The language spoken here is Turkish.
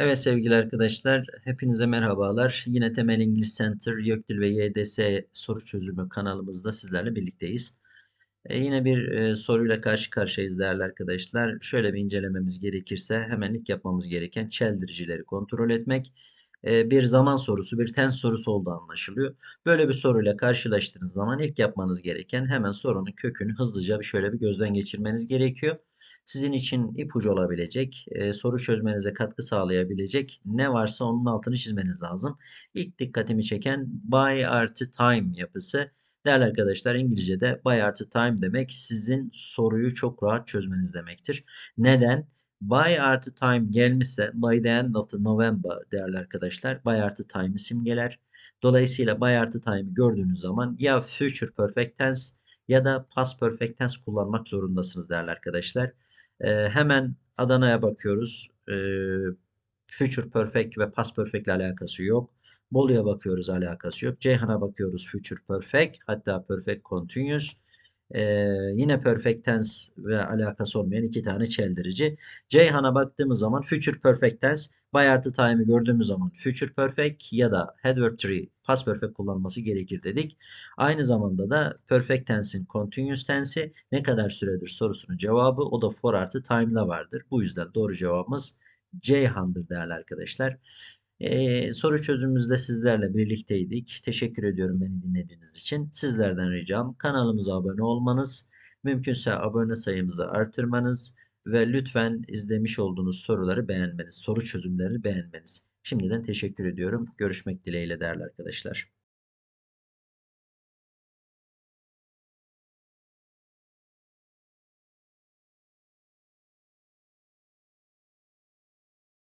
Evet sevgili arkadaşlar, hepinize merhabalar. Yine Temel İngiliz Center, YÖKDİL ve YDS soru çözümü kanalımızda sizlerle birlikteyiz. E, yine bir e, soruyla karşı karşıyayız değerli arkadaşlar. Şöyle bir incelememiz gerekirse hemen ilk yapmamız gereken çeldiricileri kontrol etmek. E, bir zaman sorusu, bir tens sorusu olduğu anlaşılıyor. Böyle bir soruyla karşılaştığınız zaman ilk yapmanız gereken hemen sorunun kökünü hızlıca bir şöyle bir gözden geçirmeniz gerekiyor sizin için ipucu olabilecek, e, soru çözmenize katkı sağlayabilecek ne varsa onun altını çizmeniz lazım. İlk dikkatimi çeken by artı time yapısı. Değerli arkadaşlar İngilizce'de by artı time demek sizin soruyu çok rahat çözmeniz demektir. Neden? By artı time gelmişse by the end of the November değerli arkadaşlar by artı time'ı simgeler. Dolayısıyla by artı time'ı gördüğünüz zaman ya future perfect tense ya da past perfect tense kullanmak zorundasınız değerli arkadaşlar. E, hemen Adana'ya bakıyoruz. E, Future Perfect ve Past Perfect ile alakası yok. Bolu'ya bakıyoruz alakası yok. Ceyhan'a bakıyoruz Future Perfect hatta Perfect Continuous. Ee, yine Perfect Tense ve alakası olmayan iki tane çeldirici. Ceyhan'a baktığımız zaman Future Perfect Tense by artı time'ı gördüğümüz zaman Future Perfect ya da Headverb Tree Past Perfect kullanması gerekir dedik. Aynı zamanda da Perfect Tense'in Continuous Tense'i ne kadar süredir sorusunun cevabı o da for artı time'la vardır. Bu yüzden doğru cevabımız Ceyhan'dır değerli arkadaşlar. Ee, soru çözümümüzde sizlerle birlikteydik. Teşekkür ediyorum beni dinlediğiniz için. Sizlerden ricam kanalımıza abone olmanız, mümkünse abone sayımızı artırmanız ve lütfen izlemiş olduğunuz soruları beğenmeniz, soru çözümlerini beğenmeniz. Şimdiden teşekkür ediyorum. Görüşmek dileğiyle değerli arkadaşlar.